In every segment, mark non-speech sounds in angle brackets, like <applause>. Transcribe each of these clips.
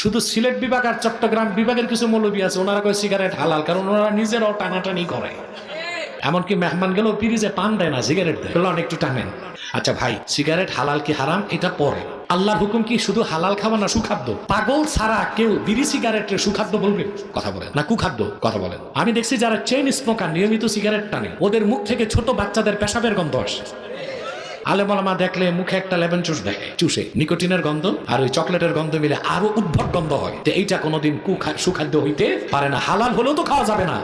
শুধু সিলেট বিভাগ আর চট্টগ্রাম বিভাগের কিছু মৌলবী আছে, ওনারা কয় সিগারেট হালাল, কারণ ওনারা নিজেরাও টানাটানি করে। এমনকি মেহমান গেলেও পিরিজে পান দেয় না সিগারেট দেয়। বললেন একটু টানেন। আচ্ছা ভাই সিগারেট হালাল কি হারাম? এটা পরে। আল্লাহর হুকুম কি শুধু হালাল খাওয়া না সুখাদ্য? পাগল ছাড়া কেউ বিড়ি সিগারেটের সুখাদ্য বলবে? কথা বলেন। না, কুখাদ্য, কথা বলেন। আমি দেখছি যারা চেইন স্মোকার নিয়মিত সিগারেট টানে, ওদের মুখ থেকে ছোট বাচ্চাদের পেশাবের গন্ধ আসে। আলেমলামা দেখলে মুখে একটা লেবেন চুষ দেখে। চুষে। নিকোটিনের গন্ধ আর ওই চকলেটের গন্ধ মিলে আরও উদ্ভব গন্ধ হয়। তো এইটা কোনোদিন সুখাদ্য হইতে পারে না। হালাল হলেও তো খাওয়া যাবে না।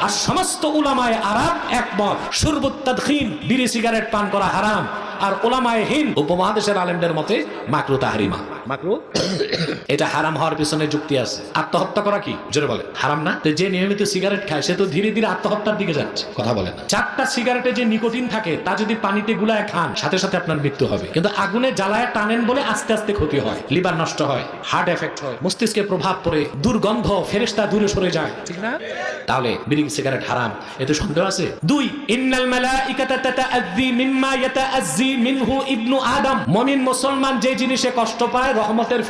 আর সমস্ত উলামায় আরাম একমত। সর্বোত্তাদহীন বিড়ি, সিগারেট পান করা হারাম। আর ওলামায় হিন উপমহাদেশের আলেমদের মতে মাকরু তাহারিমা। মাকরু? <coughs> এটা হারাম হওয়ার পিছনে যুক্তি আছে। আত্মহত্যা করা কি? জোরে বলে হারাম না? যে নিয়মিত সিগারেট খায় সে তো ধীরে ধীরে আত্মহত্যার দিকে যাচ্ছে। কথা বলে না। চারটা সিগারেটে যে নিকোটিন থাকে তা যদি পানিতে গুলায় খান সাথে সাথে আপনার মৃত্যু হবে। কিন্তু আগুনে জ্বালায় টানেন বলে আস্তে আস্তে ক্ষতি হয়। লিভার নষ্ট হয় হার্ট এফেক্ট হয় মস্তিষ্কে প্রভাব পড়ে দুর্গন্ধ ফেরেস্তা দূরে সরে যায়। ঠিক না? তাহলে বিড়ি সিগারেট হারাম। এতে সন্দেহ আছে? দুই ইন্নাল মালাইকাতা তাতাআযী মিম্মা ইয়াতাআযী মিনহু ইবনু আদম। মুমিন মুসলমান যে জিনিসে কষ্ট পায়, রহমতের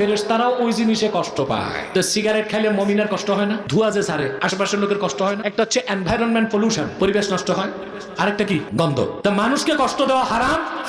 ওই জিনিসে কষ্ট পায়। তো সিগারেট খাইলে মুমিনের কষ্ট হয় না? ধোঁয়া যে ছাড়ে আশেপাশের লোকের কষ্ট হয় না? একটা হচ্ছে এনভায়রনমেন্ট পলিউশন পরিবেশ নষ্ট হয়। আরেকটা কি? গন্ধ। তা মানুষকে কষ্ট দেওয়া হারাম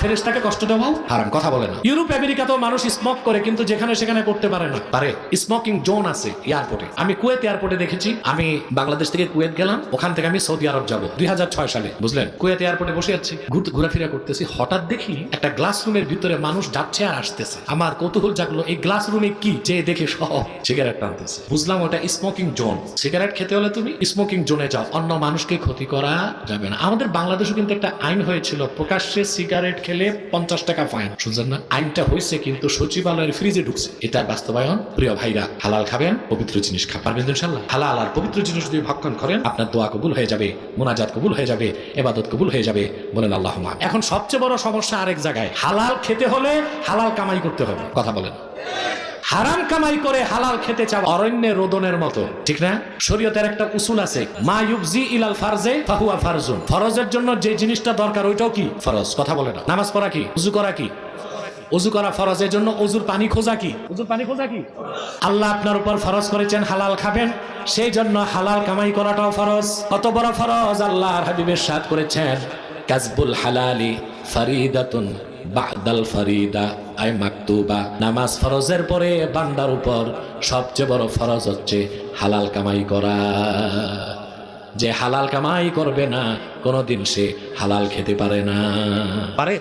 কষ্ট দেওয়াও হারাম। কথা বলে না। ইউরোপ, আমেরিকাতেও মানুষ স্মোক করে, কিন্তু যেখানে সেখানে করতে পারে না। পারে। স্মোকিং জোন আছে এয়ারপোর্টে আমি কুয়েত এয়ারপোর্টে দেখেছি। আমি বাংলাদেশ থেকে কুয়েত গেলাম। ওখান থেকে আমি সৌদি আরব যাব। দুই হাজার ছয় সালে, বুঝলেন? কুয়েত এয়ারপোর্টে বসে আছি। ঘুরতে- ঘোরাফেরা করতেছি। হঠাৎ দেখি একটা গ্লাস রুমের ভিতরে মানুষ যাচ্ছে আর আসতেছে। আমার কৌতূহল জাগলো, এই গ্লাস রুমে কি? যে দেখে সব সিগারেট টানতেছে। বুঝলাম ওটা স্মোকিং জোন সিগারেট খেতে হলে তুমি স্মোকিং জোনে যাও, অন্য মানুষকে ক্ষতি করা যাবে না। আমাদের বাংলাদেশে কিন্তু একটা আইন হয়েছিল, প্রকাশ্যে সিগারেট খেলে পঞ্চাশ টাকা ফাইন শুনছেন না? আইনটা হয়েছে কিন্তু সচিবালয়ের ফ্রিজে ঢুকছে। এটার বাস্তবায়ন। প্রিয় ভাইরা, হালাল খাবেন, পবিত্র জিনিস খাবেন ইনশাল্লাহ হালাল আর পবিত্র জিনিস যদি ভক্ষণ করেন, আপনার দোয়া কবুল হয়ে যাবে, মোনাজাত কবুল হয়ে যাবে, এবাদত কবুল হয়ে যাবে বলেন আল্লাহ এখন সবচেয়ে বড় সমস্যা আরেক জায়গায়। হালাল খেতে হলে হালাল কামাই করতে হবে। কথা বলেন। হারাম কামাই করে হালাল খেতে চাও অরণ্যে রোদনের মতো। ঠিক না? শরীয়তের একটা উসুল আছে, মা ইউবজি ইলাল ফারজে ফাহুয়া ফারজুন। ফরজের জন্য যে জিনিসটা দরকার, ওইটাও কি? ফরজ। কথা বলে না। নামাজ পড়া কি? উজু করা কি? উজু করা ফরজের জন্য অজুর পানি খোঁজা কি? উজুর পানি খোঁজা কি? আল্লাহ আপনার উপর ফরজ করেছেন, হালাল খাবেন। সেই জন্য হালাল কামাই করাটাও ফরজ। কত বড় ফরজ, আল্লাহর হাবিবের সাথ করেছেন। কাজবুল হালালি। ফারিদাতুন বাদাল ফারিদা আয় মাকতুবা। নামাজ ফরজের পরে বান্দার উপর সবচেয়ে বড় ফরজ হচ্ছে হালাল কামাই করা। যে হালাল কামাই করবে না, কোনোদিন সে হালাল খেতে পারে না। পারে?